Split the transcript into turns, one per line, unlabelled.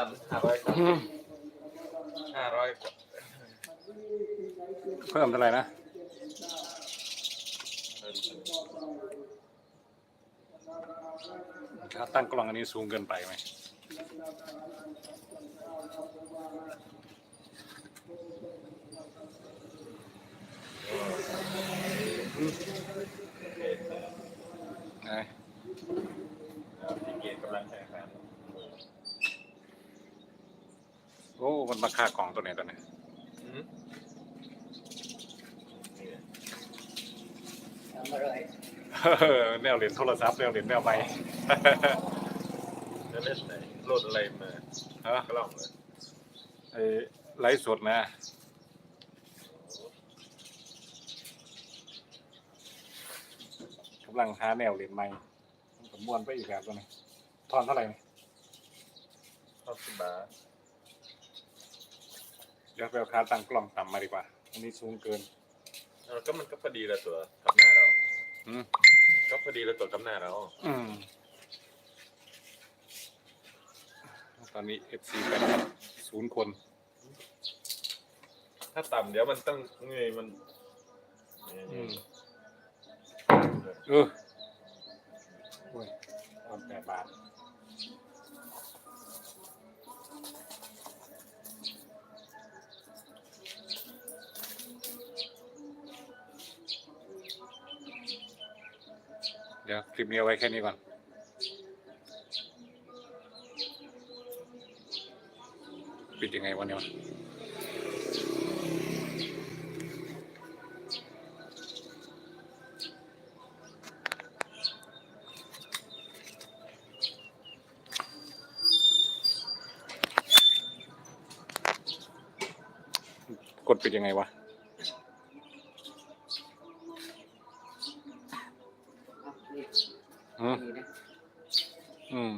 วันห้าร้อยห้าร้อย
เพิ่มเท่าไหร่นะถ้าตั้งกล้องอันนี้สูงเกินไปไหมไหน
ที่เกียรกำลังแข่งขัน
โอ้มันราคากล่องตัวไหนตัวไหน
อืม
ทำอะไร
เออแนวเหรียญโทรศัพท์แนวเหรียญแนวไม้
แล้วเล่นไหนโหลดอะไรมา
ฮะ
กล้องเลย
ไอ้ไลฟ์สดนะกำลังหาแนวเหรียญไม้ผมม้วนไปอีกแบบตัวนี้ทอนเท่าไหร่นี่
ชอบสิบบาท
เดี๋ยวไปเอาคาตั้งกล้องต่ำมาดีกว่า อันนี้สูงเกิน
เออก็มันก็พอดีละตัวกับหน้าเรา
อืม
ก็พอดีละตัวกับหน้าเรา
อืมตอนนี้ FC เป็นศูนย์คน
ถ้าต่ำเดี๋ยวมันต้องเงยมัน
อืม เออ ดี๋ยวคลิปนี้เอาไว้แค่นี้ก่อนปิดยังไงวันนี้วะกดปิดยังไงวะ
อะนี่
อืม
นี่นะ
อืม